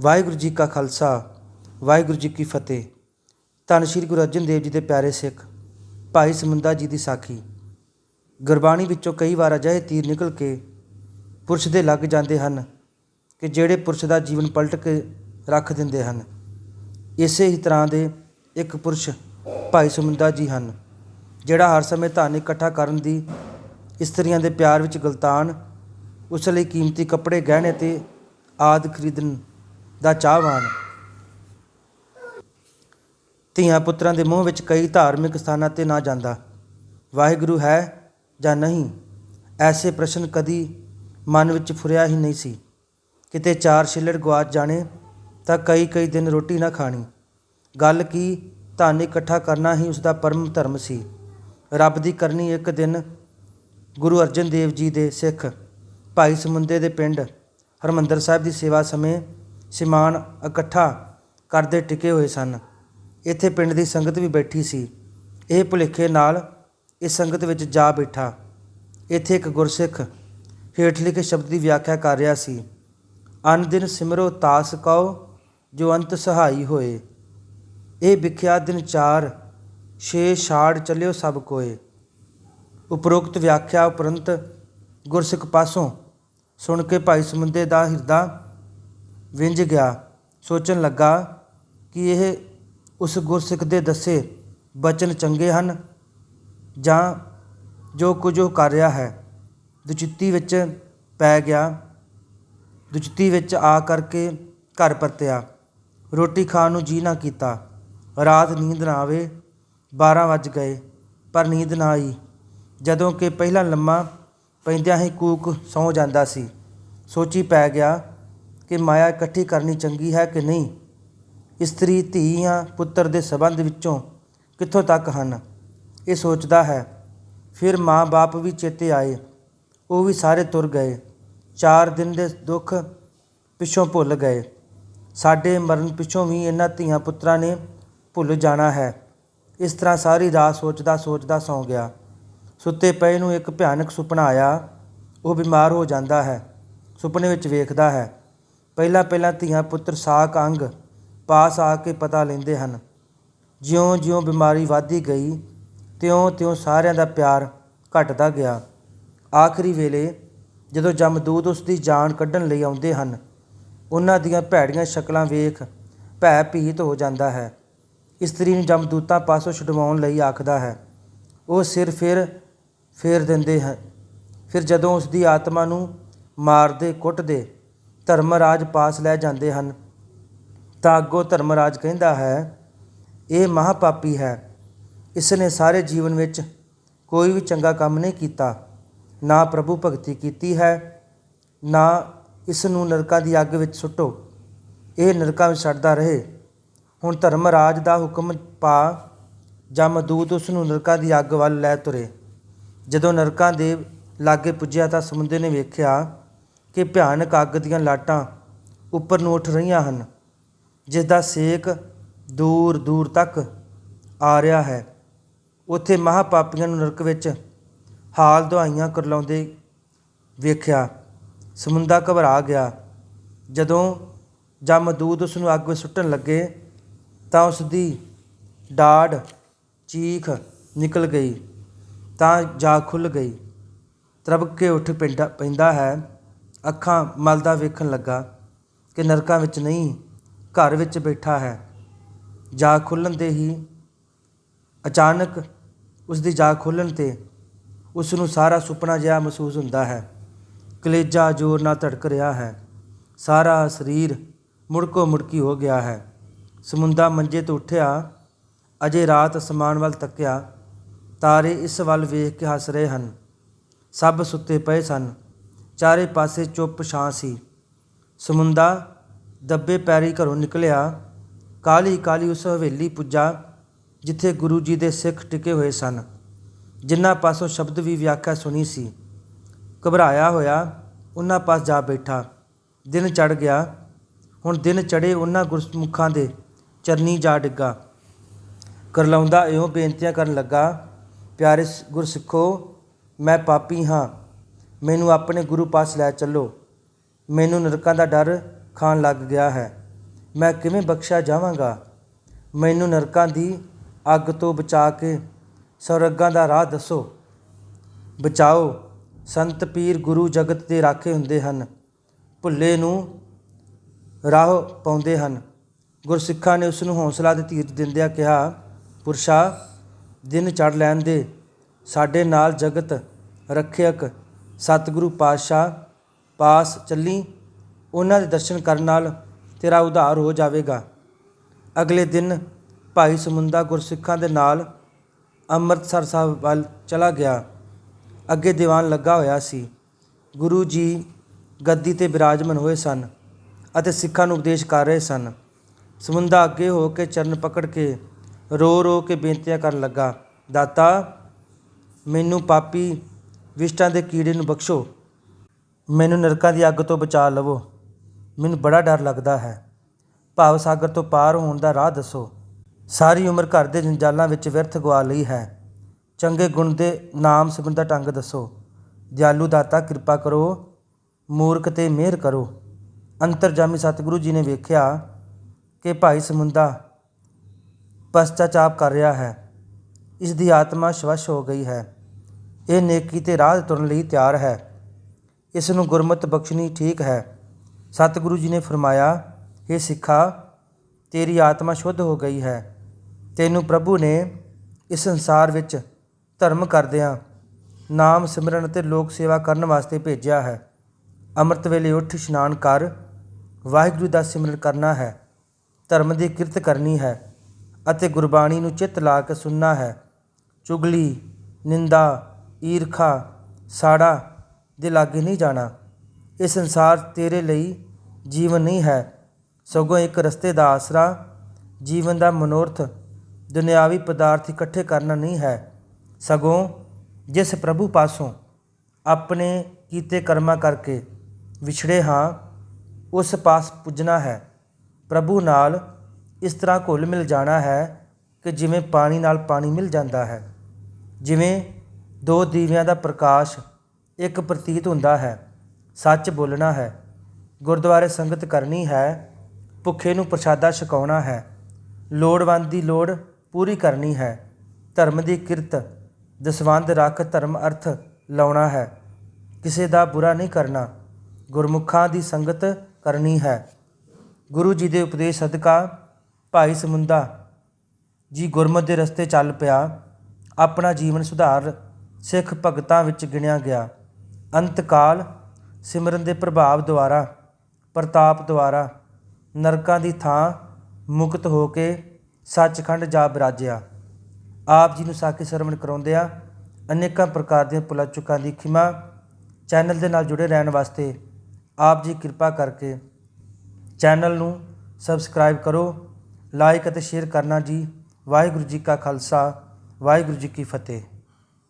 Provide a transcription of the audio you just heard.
ਵਾਹਿਗੁਰੂ ਜੀ ਕਾ ਖਾਲਸਾ, ਵਾਹਿਗੁਰੂ ਜੀ ਕੀ ਫਤਿਹ। ਧੰਨ ਸ਼੍ਰੀ ਗੁਰੂ ਅਰਜਨ ਦੇਵ ਜੀ ਦੇ ਪਿਆਰੇ ਸਿੱਖ, ਭਾਈ ਸਮੁੰਦਾ ਜੀ ਦੀ ਸਾਖੀ। ਗੁਰਬਾਣੀ ਵਿੱਚੋਂ ਕਈ ਵਾਰ ਅਜਿਹੇ ਤੀਰ ਨਿਕਲ ਕੇ ਪੁਰਸ਼ ਦੇ ਲੱਗ ਜਾਂਦੇ ਹਨ ਕਿ ਜਿਹੜੇ ਪੁਰਸ਼ ਦਾ ਜੀਵਨ ਪਲਟ ਕੇ ਰੱਖ ਦਿੰਦੇ ਹਨ। ਇਸੇ ਹੀ ਤਰ੍ਹਾਂ ਦੇ ਇੱਕ ਪੁਰਸ਼ ਭਾਈ ਸਮੁੰਦਾ ਜੀ ਹਨ, ਜਿਹੜਾ ਹਰ ਸਮੇਂ ਧਨ ਇਕੱਠਾ ਕਰਨ ਦੀ ਇਸਤਰੀਆਂ ਦੇ ਪਿਆਰ ਵਿੱਚ ਗਲਤਾਨ, ਉਸ ਲਈ ਕੀਮਤੀ ਕੱਪੜੇ, ਗਹਿਣੇ ਤੇ ਆਦ ਖਰੀਦਣ ਦਾ ਚਾਹਵਾਨ। ਧੀਆਂ ਪੁੱਤਰਾਂ ਦੇ ਮੂੰਹ ਵਿੱਚ ਕਈ ਧਾਰਮਿਕ ਸਥਾਨਾਂ ਤੇ ਨਾ ਜਾਂਦਾ। ਵਾਹਿਗੁਰੂ ਹੈ ਜਾਂ ਨਹੀਂ? ਐਸੇ ਪ੍ਰਸ਼ਨ ਕਦੀ ਮਨ ਵਿੱਚ ਫੁਰਿਆ ਹੀ ਨਹੀਂ ਸੀ। ਕਿਤੇ ਚਾਰ ਛਿੱਲੜ ਗਵਾਚ ਜਾਣੇ ਤਾਂ ਕਈ ਕਈ ਦਿਨ ਰੋਟੀ ਨਾ ਖਾਣੀ। ਗੱਲ ਕੀ ਧਨ ਇਕੱਠਾ ਕਰਨਾ ਹੀ ਉਸ ਦਾ ਪਰਮ ਧਰਮ ਸੀ। ਰੱਬ ਦੀ ਕਰਨੀ ਇੱਕ ਦਿਨ ਗੁਰੂ ਅਰਜਨ ਦੇਵ ਜੀ ਦੇ ਸਿੱਖ ਭਾਈ ਸਮੁੰਦੇ ਦੇ ਪਿੰਡ ਹਰਮੰਦਰ ਸਾਹਿਬ ਦੀ ਸੇਵਾ ਸਮੇਂ ਸਿਮਾਨ ਇਕੱਠਾ ਕਰਦੇ ਟਿਕੇ ਹੋਏ ਸਨ। ਇੱਥੇ ਪਿੰਡ ਦੀ ਸੰਗਤ ਵੀ ਬੈਠੀ ਸੀ। ਇਹ ਭੁਲੇਖੇ ਨਾਲ ਇਸ ਸੰਗਤ ਵਿੱਚ ਜਾ ਬੈਠਾ। ਇੱਥੇ ਇੱਕ ਗੁਰਸਿੱਖ ਹੇਠ ਲਿਖੇ ਸ਼ਬਦ ਦੀ ਵਿਆਖਿਆ ਕਰ ਰਿਹਾ ਸੀ। ਅਨ ਦਿਨ ਸਿਮਰੋ ਤਾਸ ਕਉ ਜੋ ਅੰਤ ਸਹਾਈ ਹੋਏ। ਇਹ ਵਿਖਿਆ ਦਿਨ ਚਾਰ, ਛੇ ਛਾੜ ਚੱਲਿਓ ਸਭ ਕੋਏ। ਉਪਰੋਕਤ ਵਿਆਖਿਆ ਉਪਰੰਤ ਗੁਰਸਿੱਖ ਪਾਸੋਂ ਸੁਣ ਕੇ ਭਾਈ ਸਮੁੰਦੇ ਦਾ ਹਿਰਦਾ ਵਿੰਝ ਗਿਆ। ਸੋਚਣ ਲੱਗਾ ਕਿ ਇਹ ਉਸ ਗੁਰਸਿੱਖ ਦੇ ਦੱਸੇ ਬਚਨ ਚੰਗੇ ਹਨ ਜਾਂ ਜੋ ਕੁਝ ਉਹ ਕਰ ਰਿਹਾ ਹੈ। ਦੁਚਿੱਤੀ ਵਿੱਚ ਪੈ ਗਿਆ। ਦੁਚਿੱਤੀ ਵਿੱਚ ਆ ਕਰਕੇ ਘਰ ਪਰਤਿਆ। ਰੋਟੀ ਖਾਣ ਨੂੰ ਜੀ ਨਾ ਕੀਤਾ। ਰਾਤ ਨੀਂਦ ਨਾ ਆਵੇ। 12 ਵੱਜ ਗਏ, ਪਰ ਨੀਂਦ ਨਾ ਆਈ। ਜਦੋਂ ਕਿ ਪਹਿਲਾਂ ਲੰਮਾ ਪੈਂਦਿਆਂ ਹੀ ਕੂਕ ਸੌ ਜਾਂਦਾ ਸੀ। ਸੋਚੀ ਪੈ ਗਿਆ ਕਿ ਮਾਇਆ ਇਕੱਠੀ ਕਰਨੀ ਚੰਗੀ ਹੈ ਕਿ ਨਹੀਂ? ਇਸਤਰੀ, ਧੀ ਜਾਂ ਪੁੱਤਰ ਦੇ ਸਬੰਧ ਵਿੱਚੋਂ ਕਿੱਥੋਂ ਤੱਕ ਹਨ? ਇਹ ਸੋਚਦਾ ਹੈ। ਫਿਰ ਮਾਂ-ਬਾਪ ਵੀ ਚੇਤੇ ਆਏ। ਉਹ ਵੀ ਸਾਰੇ ਤੁਰ ਗਏ। ਚਾਰ ਦਿਨ ਦੇ ਦੁੱਖ ਪਿੱਛੋਂ ਭੁੱਲ ਗਏ। ਸਾਡੇ ਮਰਨ ਪਿੱਛੋਂ ਵੀ ਇਹਨਾਂ ਧੀਆਂ ਪੁੱਤਰਾਂ ਨੇ ਭੁੱਲ ਜਾਣਾ ਹੈ। ਇਸ ਤਰ੍ਹਾਂ ਸਾਰੀ ਰਾਤ ਸੋਚਦਾ ਸੋਚਦਾ ਸੌਂ ਗਿਆ। ਸੁੱਤੇ ਪਏ ਨੂੰ ਇੱਕ ਭਿਆਨਕ ਸੁਪਨਾ ਆਇਆ। ਉਹ ਬਿਮਾਰ ਹੋ ਜਾਂਦਾ ਹੈ। ਸੁਪਨੇ ਵਿੱਚ ਵੇਖਦਾ ਹੈ। ਪਹਿਲਾਂ ਪਹਿਲਾਂ ਧੀਆਂ ਪੁੱਤਰ ਸਾਕ ਅੰਗ ਪਾਸ ਆ ਕੇ ਪਤਾ ਲੈਂਦੇ ਹਨ। ਜਿਉਂ-ਜਿਉਂ ਬਿਮਾਰੀ ਵਧਦੀ ਗਈ, ਤਿਉਂ-ਤਿਉਂ ਸਾਰਿਆਂ ਦਾ ਪਿਆਰ ਘਟਦਾ ਗਿਆ। ਆਖਰੀ ਵੇਲੇ ਜਦੋਂ ਜਮਦੂਤ ਉਸ ਦੀ ਜਾਨ ਕੱਢਣ ਲਈ ਆਉਂਦੇ ਹਨ, ਉਹਨਾਂ ਦੀਆਂ ਭੈੜੀਆਂ ਸ਼ਕਲਾਂ ਵੇਖ ਭੈ ਭੀਤ ਹੋ ਜਾਂਦਾ ਹੈ। ਇਸਤਰੀ ਨੂੰ ਜਮਦੂਤਾਂ ਪਾਸੋਂ ਛੁਡਵਾਉਣ ਲਈ ਆਖਦਾ ਹੈ। ਉਹ ਸਿਰ ਫਿਰ, ਫੇਰ ਦਿੰਦੇ ਹਨ। ਫਿਰ ਜਦੋਂ ਉਸ ਦੀ ਆਤਮਾ ਨੂੰ ਮਾਰਦੇ, ਕੁੱਟਦੇ ਧਰਮਰਾਜ ਪਾਸ ਲੈ ਜਾਂਦੇ ਹਨ। ਤਾਂ ਅੱਗੋਂ ਧਰਮਰਾਜ ਕਹਿੰਦਾ ਹੈ, ਇਹ ਮਹਾਪਾਪੀ ਹੈ। ਇਸ ਨੇ ਸਾਰੇ ਜੀਵਨ ਵਿੱਚ ਕੋਈ ਵੀ ਚੰਗਾ ਕੰਮ ਨਹੀਂ ਕੀਤਾ। ਨਾ ਪ੍ਰਭੂ ਭਗਤੀ ਕੀਤੀ ਹੈ, ਨਾ ਇਸ ਨੂੰ ਨਰਕਾਂ ਦੀ ਅੱਗ ਵਿੱਚ ਸੁੱਟੋ। ਇਹ ਨਰਕਾਂ ਵਿੱਚ ਛੱਡਦਾ ਰਹੇ। ਹੁਣ ਧਰਮਰਾਜ ਦਾ ਹੁਕਮ ਪਾ ਜਮਦੂਤ ਉਸ ਨੂੰ ਨਰਕਾਂ ਦੀ ਅੱਗ ਵੱਲ ਲੈ ਤੁਰੇ। ਜਦੋਂ ਨਰਕਾਂ ਦੇ ਲਾਗੇ ਪੁੱਜਿਆ ਤਾਂ ਸਮੁੰਦਰ ਨੇ ਵੇਖਿਆ ਕਿ ਭਿਆਨਕ ਅੱਗ ਦੀਆਂ ਲਾਟਾਂ ਉੱਪਰ ਨੂੰ ਉੱਠ ਰਹੀਆਂ ਹਨ, ਜਿਸ ਦਾ ਸੇਕ ਦੂਰ ਦੂਰ ਤੱਕ ਆ ਰਿਹਾ ਹੈ। ਉੱਥੇ ਮਹਾਪਾਪੀਆਂ ਨੂੰ ਨਰਕ ਵਿੱਚ ਹਾਲ ਦੁਆਈਆਂ ਕਰਲਾਉਂਦੇ ਵੇਖਿਆ। ਸਮੁੰਦਾ ਘਬਰਾ ਗਿਆ। ਜਦੋਂ ਜਮਦੂਤ ਉਸ ਨੂੰ ਅੱਗ ਵਿੱਚ ਸੁੱਟਣ ਲੱਗੇ, ਤਾਂ ਉਸ ਦੀ ਡਾੜ ਚੀਖ ਨਿਕਲ ਗਈ, ਤਾਂ ਜਾ ਖੁੱਲ ਗਈ। ਤਰਬਕ ਉੱਠ ਪੈਂਦਾ ਪੈਂਦਾ ਹੈ। ਅੱਖਾਂ ਮਲਦਾ ਵੇਖਣ ਲੱਗਾ ਕਿ ਨਰਕਾਂ ਵਿੱਚ ਨਹੀਂ, ਘਰ ਵਿੱਚ ਬੈਠਾ ਹੈ। ਜਾ ਖੁੱਲਣ ਤੇ ਹੀ ਅਚਾਨਕ ਉਸ ਦੀ ਜਾ ਖੋਲਣ ਤੇ ਉਸ ਨੂੰ ਸਾਰਾ ਸੁਪਨਾ ਜਿਹਾ ਮਹਿਸੂਸ ਹੁੰਦਾ ਹੈ। ਕਲੇਜਾ ਜ਼ੋਰ ਨਾਲ ਧੜਕ ਰਿਹਾ ਹੈ। ਸਾਰਾ ਸਰੀਰ ਮੁੜਕੋ ਮੁੜਕੀ ਹੋ ਗਿਆ ਹੈ। ਸਮੁੰਦਾ ਮੰਜੇ ਤੋਂ ਉੱਠਿਆ, ਅਜੇ ਰਾਤ ਅਸਮਾਨ ਵੱਲ ਤੱਕਿਆ, ਤਾਰੇ ਇਸ ਵੱਲ ਵੇਖ ਕੇ ਹੱਸ ਰਹੇ ਹਨ। ਸਭ ਸੁੱਤੇ ਪਏ ਸਨ। ਚਾਰੇ ਪਾਸੇ ਚੁੱਪ ਛਾਂ ਸੀ। ਸਮੁੰਦਾ ਦੱਬੇ ਪੈਰੀ ਘਰੋਂ ਨਿਕਲਿਆ। ਕਾਲੀ ਕਾਲੀ ਉਸ ਹਵੇਲੀ ਪੁੱਜਾ, ਜਿੱਥੇ ਗੁਰੂ ਜੀ ਦੇ ਸਿੱਖ ਟਿਕੇ ਹੋਏ ਸਨ, ਜਿਨ੍ਹਾਂ ਪਾਸੋਂ ਸ਼ਬਦ ਵੀ ਵਿਆਖਿਆ ਸੁਣੀ ਸੀ। ਘਬਰਾਇਆ ਹੋਇਆ, ਉਹਨਾਂ ਪਾਸ ਜਾ ਬੈਠਾ। ਦਿਨ ਚੜ ਗਿਆ। ਹੁਣ ਦਿਨ ਚੜੇ ਉਹਨਾਂ ਗੁਰਮੁਖਾਂ ਦੇ ਚਰਨੀ ਜਾ ਡਿੱਗਾ। ਕਰਲਾਉਂਦਾ ਇਉਂ ਬੇਨਤੀਆਂ ਕਰਨ ਲੱਗਾ, ਪਿਆਰੇ ਸ- ਗੁਰਸਿੱਖੋ, ਮੈਂ ਪਾਪੀ ਹਾਂ। ਮੈਨੂੰ ਆਪਣੇ ਗੁਰੂ ਪਾਸ ਲੈ ਚੱਲੋ। ਮੈਨੂੰ ਨਰਕਾਂ ਦਾ ਡਰ ਖਾਣ ਲੱਗ ਗਿਆ ਹੈ। ਮੈਂ ਕਿਵੇਂ ਬਖਸ਼ਿਆ ਜਾਵਾਂਗਾ? ਮੈਨੂੰ ਨਰਕਾਂ ਦੀ ਅੱਗ ਤੋਂ ਬਚਾ ਕੇ ਸਵਰਗਾਂ ਦਾ ਰਾਹ ਦੱਸੋ। ਬਚਾਓ। ਸੰਤ ਪੀਰ ਗੁਰੂ ਜਗਤ ਦੇ ਰਾਖੇ ਹੁੰਦੇ ਹਨ। ਭੁੱਲੇ ਨੂੰ ਰਾਹ ਪਾਉਂਦੇ ਹਨ। ਗੁਰਸਿੱਖਾਂ ਨੇ ਉਸ ਨੂੰ ਹੌਸਲਾ ਤੇ ਧੀਰਜ ਦਿੰਦਿਆਂ ਕਿਹਾ, ਪੁਰਸ਼ਾ, ਦਿਨ ਚੜ ਲੈਣ ਦੇ। ਸਾਡੇ ਨਾਲ ਜਗਤ ਰੱਖਿਅਕ ਸਤਿਗੁਰੂ ਪਾਤਸ਼ਾਹ ਪਾਸ ਚੱਲੀ, ਉਹਨਾਂ ਦੇ ਦਰਸ਼ਨ ਕਰਨ ਨਾਲ ਤੇਰਾ ਉਧਾਰ ਹੋ ਜਾਵੇਗਾ। ਅਗਲੇ ਦਿਨ ਭਾਈ ਸਮੁੰਦਾ ਗੁਰਸਿੱਖਾਂ ਦੇ ਨਾਲ ਅੰਮ੍ਰਿਤਸਰ ਸਾਹਿਬ ਵੱਲ ਚਲਾ ਗਿਆ। ਅੱਗੇ ਦੀਵਾਨ ਲੱਗਾ ਹੋਇਆ ਸੀ। ਗੁਰੂ ਜੀ ਗੱਦੀ ਤੇ ਬਿਰਾਜਮਾਨ ਹੋਏ ਸਨ ਅਤੇ ਸਿੱਖਾਂ ਨੂੰ ਉਪਦੇਸ਼ ਕਰ ਰਹੇ ਸਨ। ਸਮੁੰਦਾ ਅੱਗੇ ਹੋ ਕੇ ਚਰਨ ਪਕੜ ਕੇ ਰੋ ਰੋ ਕੇ ਬੇਨਤੀਆਂ ਕਰਨ ਲੱਗਾ, ਦਾਤਾ, ਮੈਨੂੰ ਪਾਪੀ ਵਿਸ਼ਟਾਂ ਦੇ ਕੀੜੇ ਨੂੰ ਬਖਸ਼ੋ। ਮੈਨੂੰ ਨਰਕਾਂ ਦੀ ਅੱਗ ਤੋਂ ਬਚਾ ਲਵੋ। ਮੈਨੂੰ ਬੜਾ ਡਰ ਲੱਗਦਾ ਹੈ। ਭਾਵ ਸਾਗਰ ਤੋਂ ਪਾਰ ਹੋਣ ਦਾ ਰਾਹ ਦੱਸੋ। ਸਾਰੀ ਉਮਰ ਘਰ ਦੇ ਜੰਜਾਲਾਂ ਵਿੱਚ ਵਿਅਰਥ ਗਵਾ ਲਈ ਹੈ। ਚੰਗੇ ਗੁਣ ਦੇ ਨਾਮ ਸਿਮਰਨ ਦਾ ਢੰਗ ਦੱਸੋ। ਦਿਆਲੂ ਦਾਤਾ, ਕਿਰਪਾ ਕਰੋ। ਮੂਰਖ ਤੇ ਮਿਹਰ ਕਰੋ। ਅੰਤਰਜਾਮੀ ਸਤਿਗੁਰੂ ਜੀ ਨੇ ਵੇਖਿਆ ਕਿ ਭਾਈ ਸਮੁੰਦਾ ਪਸ਼ਚਾਤਾਪ ਕਰ ਰਿਹਾ ਹੈ। ਇਸ ਦੀ ਆਤਮਾ ਸ਼ਵਸ਼ ਹੋ ਗਈ ਹੈ। ਇਹ ਨੇਕੀ ਤੇ ਰਾਹ ਤੁਰਨ ਲਈ ਤਿਆਰ ਹੈ। ਇਸ ਨੂੰ ਗੁਰਮਤ ਬਖਸ਼ਣੀ ਠੀਕ ਹੈ। ਸਤਿਗੁਰੂ ਜੀ ਨੇ ਫਰਮਾਇਆ हे ਸਿੱਖਾ, ਤੇਰੀ ਆਤਮਾ ਸ਼ੁੱਧ ਹੋ ਗਈ ਹੈ। ਤੈਨੂੰ ਪ੍ਰਭੂ ਨੇ ਇਸ ਸੰਸਾਰ ਵਿੱਚ ਧਰਮ ਕਰਦਿਆਂ ਨਾਮ ਸਿਮਰਨ ਅਤੇ ਲੋਕ ਸੇਵਾ ਕਰਨ ਵਾਸਤੇ ਭੇਜਿਆ ਹੈ। ਅੰਮ੍ਰਿਤ ਵੇਲੇ ਉੱਠ ਇਸ਼ਨਾਨ ਕਰ, ਵਾਹਿਗੁਰੂ ਦਾ ਸਿਮਰਨ ਕਰਨਾ ਹੈ। ਧਰਮ ਦੀ ਕਿਰਤ ਕਰਨੀ ਹੈ ਅਤੇ ਗੁਰਬਾਣੀ ਨੂੰ ਚਿੱਤ ਲਾ ਕੇ ਸੁਣਨਾ ਹੈ। ਚੁਗਲੀ, ਨਿੰਦਾ ਈਰਖਾ, ਸਾੜਾ ਦੇ ਲਾਗੇ ਨਹੀਂ ਜਾਣਾ। ਇਹ ਸੰਸਾਰ ਤੇਰੇ ਲਈ ਜੀਵਨ ਨਹੀਂ ਹੈ। ਸਗੋਂ ਇੱਕ ਰਸਤੇ ਦਾ ਆਸਰਾ, ਜੀਵਨ ਦਾ ਮਨੋਰਥ, ਦੁਨਿਆਵੀ ਪਦਾਰਥ ਇਕੱਠੇ ਕਰਨਾ ਨਹੀਂ ਹੈ। ਸਗੋਂ ਜਿਸ ਪ੍ਰਭੂ ਪਾਸੋਂ ਆਪਣੇ ਕੀਤੇ ਕਰਮਾਂ ਕਰਕੇ ਵਿਛੜੇ ਹਾਂ, ਉਸ ਪਾਸ ਪੁੱਜਣਾ ਹੈ। ਪ੍ਰਭੂ ਨਾਲ ਇਸ ਤਰ੍ਹਾਂ ਘੁਲ ਮਿਲ ਜਾਣਾ ਹੈ ਕਿ ਜਿਵੇਂ ਪਾਣੀ ਨਾਲ ਪਾਣੀ ਮਿਲ ਜਾਂਦਾ ਹੈ। ਜਿਵੇਂ ਦੋ ਦੀਵਿਆਂ ਦਾ ਪ੍ਰਕਾਸ਼ ਇੱਕ ਪ੍ਰਤੀਤ ਹੁੰਦਾ ਹੈ, ਸੱਚ ਬੋਲਣਾ ਹੈ। ਗੁਰਦੁਆਰੇ ਸੰਗਤ ਕਰਨੀ ਹੈ, ਭੁੱਖੇ ਨੂੰ ਪ੍ਰਸ਼ਾਦਾ ਛਕਾਉਣਾ ਹੈ। ਲੋੜਵੰਦ ਦੀ ਲੋੜ ਪੂਰੀ ਕਰਨੀ ਹੈ। ਧਰਮ ਦੀ ਕਿਰਤ ਦਸਵੰਦ ਰੱਖ ਧਰਮ ਅਰਥ ਲਾਉਣਾ ਹੈ। ਕਿਸੇ ਦਾ ਬੁਰਾ ਨਹੀਂ ਕਰਨਾ, ਗੁਰਮੁਖਾਂ ਦੀ ਸੰਗਤ ਕਰਨੀ ਹੈ। ਗੁਰੂ ਜੀ ਦੇ ਉਪਦੇਸ਼ ਸਦਕਾ ਭਾਈ ਸਮੁੰਦਾ ਜੀ ਗੁਰਮਤਿ ਦੇ ਰਸਤੇ ਚੱਲ ਪਿਆ, ਆਪਣਾ ਜੀਵਨ ਸੁਧਾਰ ਸਿੱਖ ਭਗਤਾਂ ਵਿੱਚ ਗਿਣਿਆ ਗਿਆ। ਅੰਤਕਾਲ ਸਿਮਰਨ ਦੇ ਪ੍ਰਭਾਵ ਦੁਆਰਾ, ਪ੍ਰਤਾਪ ਦੁਆਰਾ ਨਰਕਾਂ ਦੀ ਥਾਂ ਮੁਕਤ ਹੋ ਕੇ ਸੱਚਖੰਡ ਜਾ ਬਰਾਜਿਆ ਆਪ ਜੀ ਨੂੰ ਸਾਖੀ ਸਰਵਣ ਕਰਾਉਂਦਿਆਂ ਅਨੇਕਾਂ ਪ੍ਰਕਾਰ ਦੀਆਂ ਭੁਲਾ ਚੁੱਕਾਂ ਦੀ ਖਿਮਾ ਚੈਨਲ ਦੇ ਨਾਲ ਜੁੜੇ ਰਹਿਣ ਵਾਸਤੇ ਆਪ ਜੀ ਕਿਰਪਾ ਕਰਕੇ ਚੈਨਲ ਨੂੰ ਸਬਸਕ੍ਰਾਈਬ ਕਰੋ, ਲਾਈਕ ਅਤੇ ਸ਼ੇਅਰ ਕਰਨਾ ਜੀ। ਵਾਹਿਗੁਰੂ ਜੀ ਕਾ ਖਾਲਸਾ, ਵਾਹਿਗੁਰੂ ਜੀ ਕੀ ਫਤਿਹ।